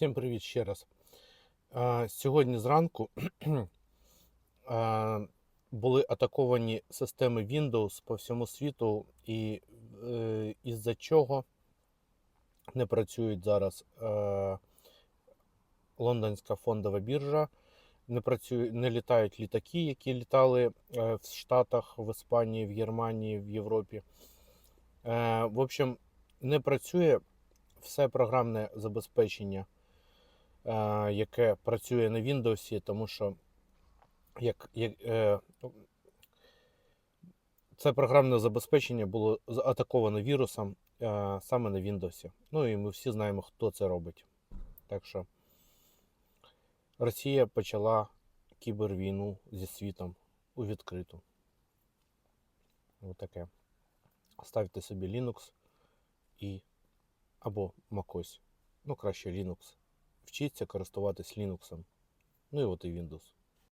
Всім привіт ще раз. Сьогодні зранку були атаковані системи Windows по всьому світу, і е, із-за чого не працюють зараз е, лондонська фондова біржа, не, працює, не літають літаки, які літали е, в Штатах, в Іспанії, в Германії, в Європі. В общем, не працює все програмне забезпечення яке працює на Windows, тому що як, як, е, це програмне забезпечення було атаковано вірусом е, саме на Windows. Ну і ми всі знаємо, хто це робить. Так що Росія почала кібервійну зі світом у відкриту. Отаке. Ставте собі Linux і або MacOS. Ну, краще Linux вчиться користуватись Linux. Ну і от і Windows.